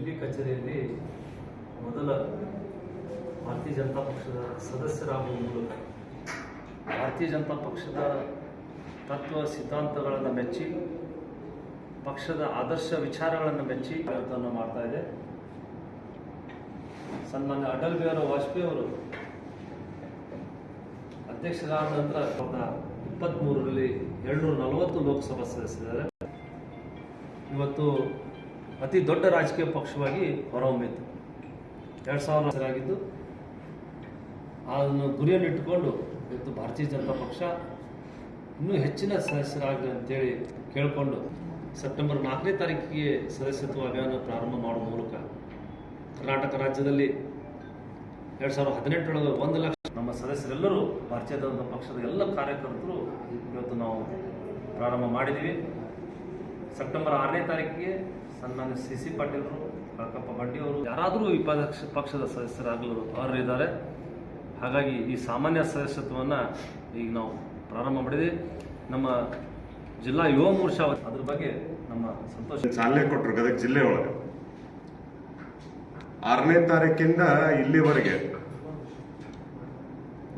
ದಿಲ್ಲಿ ಕಚೇರಿಯಲ್ಲಿ ಮೊದಲ ಭಾರತೀಯ ಜನತಾ ಪಕ್ಷದ ಸದಸ್ಯರಾಗುವ ಮೂಲಕ ಭಾರತೀಯ ಜನತಾ ಪಕ್ಷದ ತತ್ವ ಸಿದ್ಧಾಂತಗಳನ್ನು ಮೆಚ್ಚಿ, ಪಕ್ಷದ ಆದರ್ಶ ವಿಚಾರಗಳನ್ನು ಮೆಚ್ಚಿ ಕೆಲಸವನ್ನು ಮಾಡ್ತಾ ಇದೆ. ಸನ್ಮಾನ್ಯ ಅಟಲ್ ಬಿಹಾರಿ ವಾಜಪೇಯಿ ಅವರು ಅಧ್ಯಕ್ಷರಾದ ನಂತರ ಸಾವಿರದ ಇಪ್ಪತ್ತ್ಮೂರರಲ್ಲಿ ಏಳ್ನೂರ ನಲವತ್ತು ಲೋಕಸಭಾ ಸದಸ್ಯರಿದ್ದಾರೆ. ಇವತ್ತು ಅತಿ ದೊಡ್ಡ ರಾಜಕೀಯ ಪಕ್ಷವಾಗಿ ಹೊರಹೊಮ್ಮಿತು. ಎರಡು ಸಾವಿರ ಹೆಸರಾಗಿದ್ದು ಅದನ್ನು ಗುರಿಯನ್ನು ಇಟ್ಟುಕೊಂಡು ಇವತ್ತು ಭಾರತೀಯ ಜನತಾ ಪಕ್ಷ ಇನ್ನೂ ಹೆಚ್ಚಿನ ಸದಸ್ಯರಾಗಲಿ ಅಂತೇಳಿ ಕೇಳಿಕೊಂಡು ಸೆಪ್ಟೆಂಬರ್ ನಾಲ್ಕನೇ ತಾರೀಕಿಗೆ ಸದಸ್ಯತ್ವ ಅಭಿಯಾನ ಪ್ರಾರಂಭ ಮಾಡುವ ಮೂಲಕ ಕರ್ನಾಟಕ ರಾಜ್ಯದಲ್ಲಿ ಎರಡು ಸಾವಿರದ ಹದಿನೆಂಟರೊಳಗೆ ಒಂದು ಲಕ್ಷ ನಮ್ಮ ಸದಸ್ಯರೆಲ್ಲರೂ ಭಾರತೀಯ ಜನತಾ ಪಕ್ಷದ ಎಲ್ಲ ಕಾರ್ಯಕರ್ತರು ಇವತ್ತು ನಾವು ಪ್ರಾರಂಭ ಮಾಡಿದ್ದೀವಿ. ಸೆಪ್ಟೆಂಬರ್ ಆರನೇ ತಾರೀಕಿಗೆ ಸನ್ಮಾನ್ಯ ಸಿ ಸಿ ಪಾಟೀಲರು ಕಾಕಪ್ಪ ಬಂಡಿಯವರು ಯಾರಾದರೂ ಈ ಪಕ್ಷ ಪಕ್ಷದ ಸದಸ್ಯರಾಗಲು ಇದ್ದಾರೆ. ಹಾಗಾಗಿ ಈ ಸಾಮಾನ್ಯ ಸದಸ್ಯತ್ವವನ್ನು ಈಗ ನಾವು ಪ್ರಾರಂಭ ಮಾಡಿದ್ವಿ. ನಮ್ಮ ಜಿಲ್ಲಾ ಯುವ ಮೋರ್ಚಾ ಅದ್ರ ಬಗ್ಗೆ ನಮ್ಮ ಸಂತೋಷ ಚಾಲನೆ ಕೊಟ್ಟರು ಗದಗ ಜಿಲ್ಲೆ ಒಳಗೆ. ಆರನೇ ತಾರೀಕಿಂದ ಇಲ್ಲಿವರೆಗೆ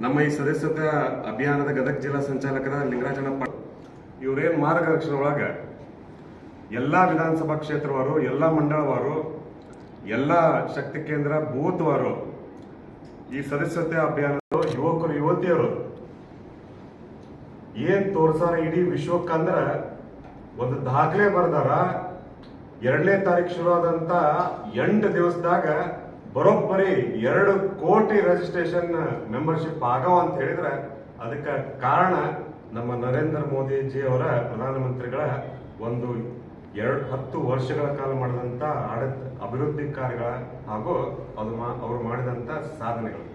ನಮ್ಮ ಈ ಸದಸ್ಯತ್ವ ಅಭಿಯಾನದ ಗದಗ ಜಿಲ್ಲಾ ಸಂಚಾಲಕರ ಲಿಂಗರಾಜನಪ್ಪ ಇವರೇನು ಮಾರ್ಗದರ್ಶನ ಒಳಗ ಎಲ್ಲಾ ವಿಧಾನಸಭಾ ಕ್ಷೇತ್ರವಾರು, ಎಲ್ಲ ಮಂಡಳವಾರು, ಎಲ್ಲ ಶಕ್ತಿ ಕೇಂದ್ರ ಬೂತ್ವಾರು, ಈ ಸದಸ್ಯತೆ ಅಭಿಯಾನದ ಯುವಕರು, ಯುವತಿಯರು ಏನ್ ತೋರ್ಸಾರ ಇಡೀ ವಿಶ್ವಕ್ಕಂದ್ರ ಒಂದು ದಾಖಲೆ ಬರ್ದಾರ. ಎರಡನೇ ತಾರೀಕು ಶುರು ಆದಂತ ಎಂಟು ದಿವಸದಾಗ ಬರೋಬ್ಬರಿ ಎರಡು ಕೋಟಿ ರಜಿಸ್ಟ್ರೇಷನ್ ಮೆಂಬರ್ಶಿಪ್ ಆಗವ ಅಂತ ಹೇಳಿದ್ರೆ ಅದಕ್ಕೆ ಕಾರಣ ನಮ್ಮ ನರೇಂದ್ರ ಮೋದಿಜಿ ಅವರ ಪ್ರಧಾನಮಂತ್ರಿಗಳ ಒಂದು ಎರಡು ಹತ್ತು ವರ್ಷಗಳ ಕಾಲ ಮಾಡಿದಂಥ ಅಭಿವೃದ್ಧಿ ಕಾರ್ಯಗಳ ಹಾಗೂ ಅದು ಮಾ- ಅವರು ಮಾಡಿದಂಥ ಸಾಧನೆಗಳು.